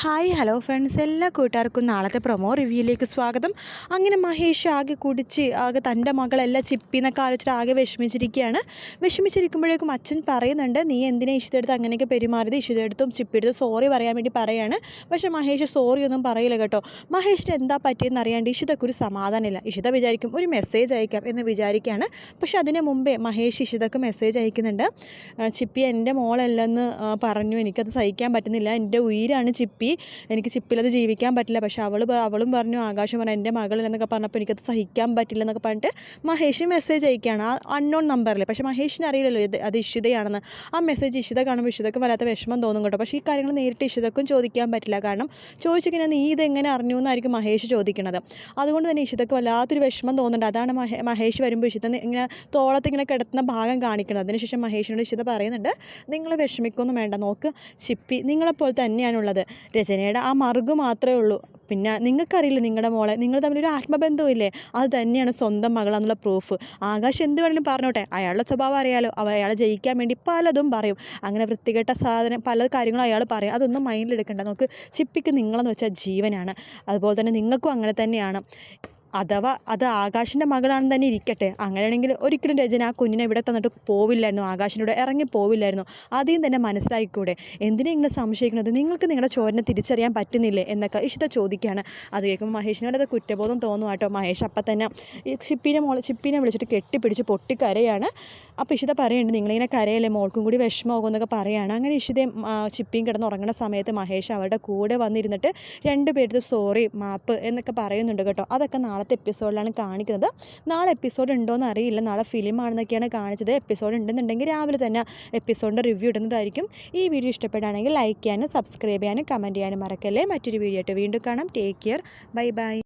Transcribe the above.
Hi hello friends. എല്ലാ കൂട്ടുകാർക്കും നാളത്തെ പ്രൊമോ റിവ്യൂയിലേക്ക് സ്വാഗതം. അങ്ങനെ മഹേഷ് ആകെ കുടിച്ച് ആകെ തന്റെ മകളെല്ലാം ചിപ്പിന്നൊക്കെ ആലോചിച്ചിട്ട് ആകെ വിഷമിച്ചിരിക്കുകയാണ്. വിഷമിച്ചിരിക്കുമ്പോഴേക്കും അച്ഛൻ പറയുന്നുണ്ട് നീ എന്തിനാ ഇഷിതെടുത്ത് അങ്ങനെയൊക്കെ പെരുമാറിയത്? ഇഷിതെടുത്തും ചിപ്പിയെടുത്തും സോറി പറയാൻ വേണ്ടി പറയാണ്. പക്ഷേ മഹേഷ് സോറി ഒന്നും പറയില്ല കേട്ടോ. മഹേഷിന് എന്താ പറ്റിയെന്ന് അറിയാണ്ട് ഇഷിതക്ക് ഒരു സമാധാനമില്ല. ഇഷിത വിചാരിക്കും ഒരു മെസ്സേജ് അയക്കാം എന്ന് വിചാരിക്കുകയാണ്. പക്ഷേ അതിന് മുമ്പേ മഹേഷ് ഇഷിതക്ക് മെസ്സേജ് അയക്കുന്നുണ്ട്. ചിപ്പി എന്റെ മോളല്ലെന്ന് പറഞ്ഞു. എനിക്കത് സഹിക്കാൻ പറ്റുന്നില്ല. എന്റെ ഉയിരാണ് ചിപ്പി. എനിക്ക് ചിപ്പിലത് ജീവിക്കാൻ പറ്റില്ല. പക്ഷേ അവൾ അവളും പറഞ്ഞു ആകാശം പറഞ്ഞു എന്റെ മകളിലെന്നൊക്കെ പറഞ്ഞപ്പോൾ എനിക്കത് സഹിക്കാൻ പറ്റില്ല എന്നൊക്കെ പറഞ്ഞിട്ട് മഹേഷ് മെസ്സേജ് അയക്കുകയാണ്. ആ അൺനോൺ നമ്പറിൽ പക്ഷേ മഹേഷിന് അറിയില്ലല്ലോ ഇത് അത് ഇഷിതയാണെന്ന്. ആ മെസ്സേജ് ഇഷിത കാണുമ്പോൾ ഇഷിതക്ക് വല്ലാത്ത വിഷമം തോന്നും കേട്ടോ. പക്ഷേ ഈ കാര്യങ്ങൾ നേരിട്ട് ഇഷിതക്കും ചോദിക്കാൻ പറ്റില്ല. കാരണം ചോദിച്ചു കഴിഞ്ഞാൽ നീ ഇതെങ്ങനെ അറിഞ്ഞു? എന്നായിരിക്കും മഹേഷ് ചോദിക്കുന്നത്. അതുകൊണ്ട് തന്നെ ഇഷിതക്ക് വല്ലാത്തൊരു വിഷമം തോന്നുന്നുണ്ട്. അതാണ് മഹേഷ് വരുമ്പോൾ ഇഷിത ഇങ്ങനെ തോളത്ത് ഇങ്ങനെ കിടത്തുന്ന ഭാഗം കാണിക്കുന്നത്. അതിനുശേഷം മഹേഷിനോട് ഇഷിത പറയുന്നുണ്ട് നിങ്ങൾ വിഷമിക്കൊന്നും വേണ്ട. നോക്ക് ചിപ്പി നിങ്ങളെപ്പോലെ തന്നെയാണുള്ളത്. രചനയുടെ ആ മറുകു മാത്രമേ ഉള്ളൂ. പിന്നെ നിങ്ങൾക്കറിയില്ല നിങ്ങളുടെ മോളെ നിങ്ങൾ തമ്മിലൊരു ആത്മബന്ധവും ഇല്ലേ അത് തന്നെയാണ് സ്വന്തം മകളെന്നുള്ള പ്രൂഫ് ആകാശ് എന്ത് വേണമെങ്കിലും പറഞ്ഞോട്ടെ. അയാളുടെ സ്വഭാവം അറിയാലോ. അവ അയാളെ ജയിക്കാൻ വേണ്ടി പലതും പറയും. അങ്ങനെ വൃത്തികെട്ട സാധനം പല കാര്യങ്ങളും അയാൾ പറയും. അതൊന്നും മൈൻഡിലെടുക്കണ്ട നമുക്ക് ചിപ്പിക്ക് നിങ്ങളെന്ന് വെച്ചാൽ ജീവനാണ്. അതുപോലെ തന്നെ നിങ്ങൾക്കും അങ്ങനെ തന്നെയാണ്. അഥവാ അത് ആകാശിന്റെ മകളാണെന്ന് തന്നെ ഇരിക്കട്ടെ. അങ്ങനെയാണെങ്കിൽ ഒരിക്കലും രചന ആ കുഞ്ഞിനെ ഇവിടെ തന്നിട്ട് പോവില്ലായിരുന്നു. ആകാശിനോട് ഇറങ്ങി പോവില്ലായിരുന്നു. ആദ്യം തന്നെ മനസ്സിലായിക്കൂടെ? എന്തിനാ ഇങ്ങനെ സംശയിക്കുന്നത്? നിങ്ങൾക്ക് നിങ്ങളുടെ ചോരനെ തിരിച്ചറിയാൻ പറ്റുന്നില്ലേ? എന്നൊക്കെ ഇഷിത ചോദിക്കുകയാണ് അത് കേൾക്കുമ്പോൾ മഹേഷിനോട് അത് കുറ്റബോധം തോന്നുവാട്ടോ. മഹേഷ് അപ്പം തന്നെ ഈ ഷിപ്പിനെ മോളെ ഷിപ്പിനെ വിളിച്ചിട്ട് കെട്ടിപ്പിടിച്ച് പൊട്ടിക്കരയാണ്. അപ്പോൾ ഇഷിത പറയുന്നുണ്ട് നിങ്ങളിങ്ങനെ കരയല്ലേ? മോൾക്കും കൂടി വിഷമമാകും എന്നൊക്കെ പറയുകയാണ് അങ്ങനെ ഇഷിതെ ചിപ്പിയും കിടന്ന് ഉറങ്ങുന്ന സമയത്ത് മഹേഷ് അവരുടെ കൂടെ വന്നിരുന്നിട്ട് രണ്ട് പേരുടെ സോറി മാപ്പ് എന്നൊക്കെ പറയുന്നുണ്ട് കേട്ടോ. അതൊക്കെ നാളത്തെ എപ്പിസോഡിലാണ് കാണിക്കുന്നത്. നാളെ എപ്പിസോഡ് ഉണ്ടോയെന്ന് അറിയില്ല. നാളെ ഫിലിമാണെന്നൊക്കെയാണ് കാണിച്ചത്. എപ്പിസോഡ് ഉണ്ടെന്നുണ്ടെങ്കിൽ രാവിലെ തന്നെ എപ്പിസോഡിന്റെ റിവ്യൂ ഇടുന്നതായിരിക്കും. ഈ വീഡിയോ ഇഷ്ടപ്പെടുകയാണെങ്കിൽ ലൈക്ക് ചെയ്യാനും സബ്സ്ക്രൈബ് ചെയ്യാനും കമന്റ് ചെയ്യാനും മറക്കല്ലേ? മറ്റൊരു വീഡിയോ ആയിട്ട് വീണ്ടും കാണാം. Take care. Bye bye.